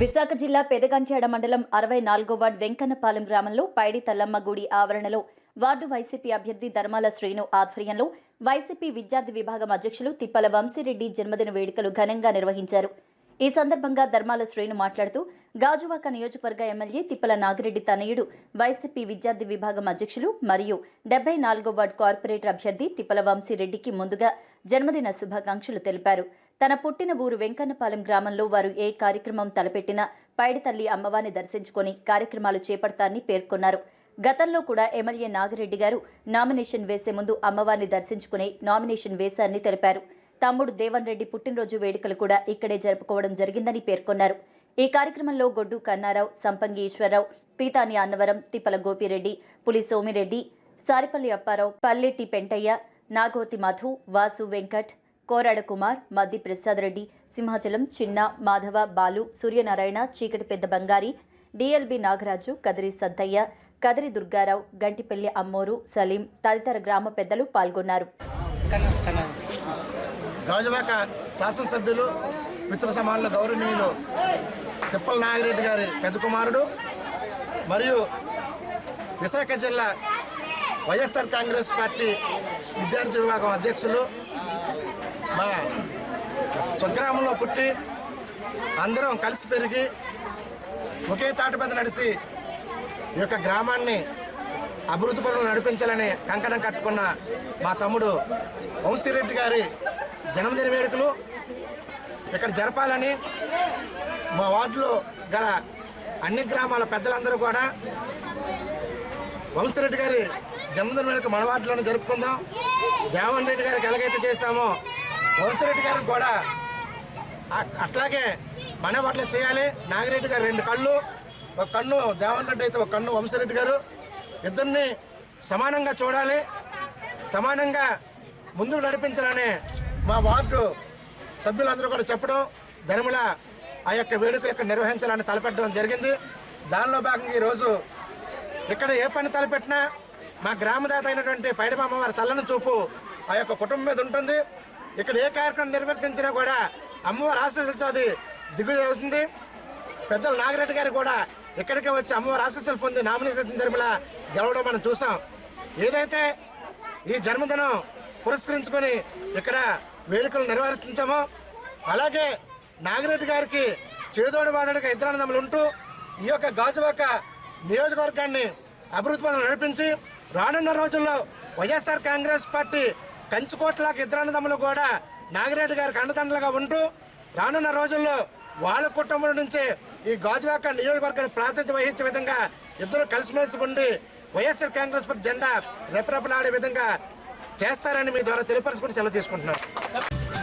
విశాఖ జిల్లా పెదగంచేడ మండలం అరవై నాలుగో వార్డు వెంకన్నపాలెం గ్రామంలో పైడి తల్లమ్మ గుడి ఆవరణలో వార్డు వైసీపీ అభ్యర్థి ధర్మాల శ్రీను ఆధ్వర్యంలో వైసీపీ విద్యార్థి విభాగం అధ్యక్షులు తిప్పల వంశీరెడ్డి జన్మదిన వేడుకలు ఘనంగా నిర్వహించారు. ఈ సందర్భంగా ధర్మాల శ్రీను మాట్లాడుతూ గాజువాక నియోజకవర్గ ఎమ్మెల్యే తిప్పల నాగిరెడ్డి తనయుడు వైసీపీ విద్యార్థి విభాగం అధ్యక్షులు మరియు డెబ్బై నాలుగో వార్డు కార్పొరేటర్ అభ్యర్థి తిప్పల వంశీరెడ్డికి ముందుగా జన్మదిన శుభాకాంక్షలు తెలిపారు. తన పుట్టిన ఊరు వెంకన్నపాలెం గ్రామంలో వారు ఏ కార్యక్రమం తలపెట్టినా పైడితల్లి అమ్మవారిని దర్శించుకొని కార్యక్రమాలు చేపడతారని పేర్కొన్నారు. గతంలో కూడా ఎమ్మెల్యే నాగిరెడ్డి గారు నామినేషన్ వేసే ముందు అమ్మవారిని దర్శించుకుని నామినేషన్ వేశారని తెలిపారు. తమ్ముడు దేవన్ రెడ్డి పుట్టినరోజు వేడుకలు కూడా ఇక్కడే జరుపుకోవడం జరిగిందని పేర్కొన్నారు. ఈ కార్యక్రమంలో గొడ్డు కన్నారావు సంపంగి ఈశ్వరరావు పీతాని అన్నవరం తిప్పల గోపిరెడ్డి పులి సోమిరెడ్డి సారిపల్లి అప్పారావు పల్లెట్టి పెంటయ్య నాగవతి మధు వాసు వెంకట్ కోరాడ కుమార్ మద్ది ప్రసాద్ రెడ్డి సింహాచలం చిన్న మాధవ బాలు సూర్యనారాయణ చీకటి పెద్ద బంగారి డిఎల్బి నాగరాజు కదిరి సద్దయ్య కదిరి దుర్గారావు గంటిపల్లి అమ్మోరు సలీం తదితర గ్రామ పెద్దలు పాల్గొన్నారు. గాజువాక శాసనసభ్యులు మిత్ర సమానుల గౌరవనీయులు తిప్పల నాగిరెడ్డి గారి పెద్ద కుమారుడు మరియు విశాఖ జిల్లా వైఎస్ఆర్ కాంగ్రెస్ పార్టీ విద్యార్థి విభాగం అధ్యక్షులు మా స్వగ్రామంలో పుట్టి అందరం కలిసి పెరిగి ఒకే తాటి మీద నడిచి ఈ యొక్క గ్రామాన్ని అభివృద్ధి పనులు నడిపించాలని కంకణం కట్టుకున్న మా తమ్ముడు వంశీరెడ్డి గారి జన్మదిన వేడుకలు ఇక్కడ జరపాలని మా వార్డులో గల అన్ని గ్రామాల పెద్దలందరూ కూడా వంశీరెడ్డి గారి జన్మదిన వేడుక మన వార్డులోనే జరుపుకుందాం. దేవన్ రెడ్డి గారికి ఎలాగైతే చేశామో వంశరెడ్డి గారికి కూడా అట్లాగే మన వాటిలో చేయాలి. నాగిరెడ్డి గారు రెండు కళ్ళు ఒక కన్ను దేవన్ రెడ్డి అయితే ఒక కన్ను వంశరెడ్డి గారు. ఇద్దరిని సమానంగా చూడాలి. సమానంగా ముందుకు నడిపించాలని మా వార్డు సభ్యులందరూ కూడా చెప్పడం ధనముల ఆ యొక్క వేడుకలు ఇక్కడ నిర్వహించాలని తలపెట్టడం జరిగింది. దానిలో భాగంగా ఈరోజు ఇక్కడ ఏ పని తలపెట్టినా మా గ్రామదాత అయినటువంటి పైడమామ వారి చల్లని చూపు ఆ యొక్క కుటుంబం మీద ఉంటుంది. ఇక్కడ ఏ కార్యక్రమం నిర్వర్తించినా కూడా అమ్మవారి ఆశీస్సులతో అది దిగులు అవుతుంది. పెద్దలు నాగిరెడ్డి గారు కూడా ఇక్కడికి వచ్చి అమ్మవారి ఆశీస్సులు పొంది నామినేషన్ తిరుమల గెలవడం మనం చూసాం. ఏదైతే ఈ జన్మదినం పురస్కరించుకొని ఇక్కడ వేడుకలు నిర్వహించామో అలాగే నాగిరెడ్డి గారికి చేదోడు బాధడిగా ఇద్దరన్నదమ్ములు ఉంటూ ఈ యొక్క గాజువాక నియోజకవర్గాన్ని అభివృద్ధి పనులు నడిపించి రానున్న రోజుల్లో వైఎస్ఆర్ కాంగ్రెస్ పార్టీ కంచుకోట్లకు ఇద్దరన్నదమ్ములు కూడా నాగిరెడ్డి గారికి అండదండలుగా ఉంటూ రానున్న రోజుల్లో వాళ్ళ కుటుంబం నుంచే ఈ గాజువాక నియోజకవర్గాన్ని ప్రాతినిధ్యం వహించే విధంగా ఇద్దరు కలిసిమెలిసి ఉండి వైఎస్ఆర్ కాంగ్రెస్ పార్టీ జెండా రెపరెపలాడే విధంగా చేస్తారని మీ ద్వారా తెలియపరచుకుని సెలవు తీసుకుంటున్నాను.